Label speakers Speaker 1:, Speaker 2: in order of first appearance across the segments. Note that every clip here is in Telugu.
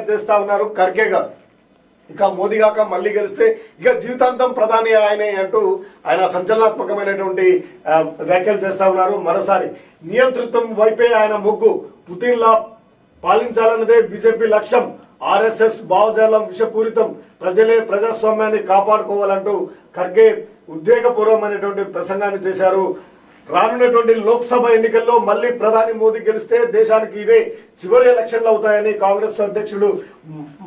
Speaker 1: వ్యాఖ్యలు చేస్తా ఉన్నారు. ఖర్గే గారు. ఇక మోదీ కాక మళ్ళీ గెలిస్తే ఇక జీవితాంతం ప్రధాని ఆయనే అంటూ ఆయన సంచలనాత్మకమైనటువంటి వ్యాఖ్యలు చేస్తా ఉన్నారు. మరోసారి నియంతృత్వం వైపే ఆయన మొగ్గు. పుతిన్ లా పాలించాలన్నదే బీజేపీ లక్ష్యం. ఆర్ఎస్ఎస్ భావజాలం విషపూరితం. ప్రజలే ప్రజాస్వామ్యాన్ని కాపాడుకోవాలంటూ ఖర్గే ఉద్వేగపూర్వమైనటువంటి ప్రసంగాన్ని చేశారు. రానున్నటువంటి లోక్సభ ఎన్నికల్లో మళ్ళీ ప్రధాని మోదీ గెలిస్తే దేశానికి ఇవే చివరి ఎలక్షన్లు అవుతాయని కాంగ్రెస్ అధ్యక్షుడు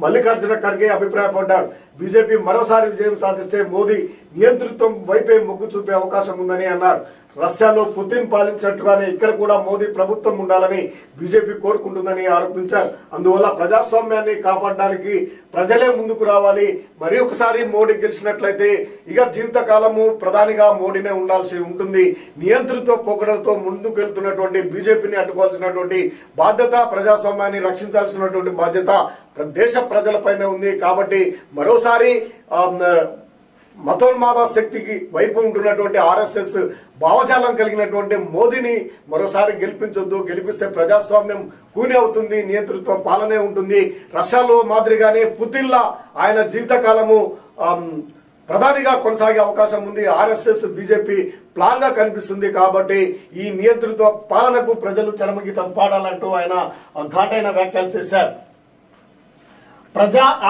Speaker 1: మల్లికార్జున ఖర్గే అభిప్రాయపడ్డారు బీజేపీ మరోసారి విజయం సాధిస్తే మోదీ నియంతృత్వం వైపే మొగ్గు చూపే అవకాశం ఉందని అన్నారు. రష్యాలో పుతిన్ పాలించినట్టుగానే ఇక్కడ కూడా మోదీ ప్రభుత్వం ఉండాలని బీజేపీ కోరుకుంటుందని ఆరోపించారు. అందువల్ల ప్రజాస్వామ్యాన్ని కాపాడడానికి ప్రజలే ముందుకు రావాలి. మరి ఒకసారి మోడీ గెలిచినట్లయితే ఇక జీవితకాలము ప్రధానిగా మోడీనే ఉండాల్సి ఉంటుంది. నియంతృత్వ పోకడలతో ముందుకు వెళ్తున్నటువంటి బీజేపీని అడ్డుకోవాల్సినటువంటి బాధ్యత ప్రజాస్వామ్యాన్ని రక్షించాల్సినటువంటి బాధ్యత దేశ ప్రజలపైనే ఉంది కాబట్టి మరోసారి మతోన్మాద శక్తికి వైపు ఉంటున్నటువంటి ఆర్ఎస్ఎస్ భావజాలం కలిగినటువంటి మోదీని మరోసారి గెలిపించొద్దు గెలిపిస్తే ప్రజాస్వామ్యం కూని అవుతుంది నియంతృత్వం పాలనే ఉంటుంది. రష్యాలో మాదిరిగానే పుతిన్లా ఆయన జీవితకాలము ప్రధానిగా కొనసాగే అవకాశం ఉంది. ఆర్ఎస్ఎస్ బీజేపీ ప్లాన్గా కనిపిస్తుంది కాబట్టి ఈ నియంతృత్వ పాలనకు ప్రజలు చరమగీతం పాడాలంటూ ఆయన ఘాటైన వ్యాఖ్యలు చేశారు. ప్రజా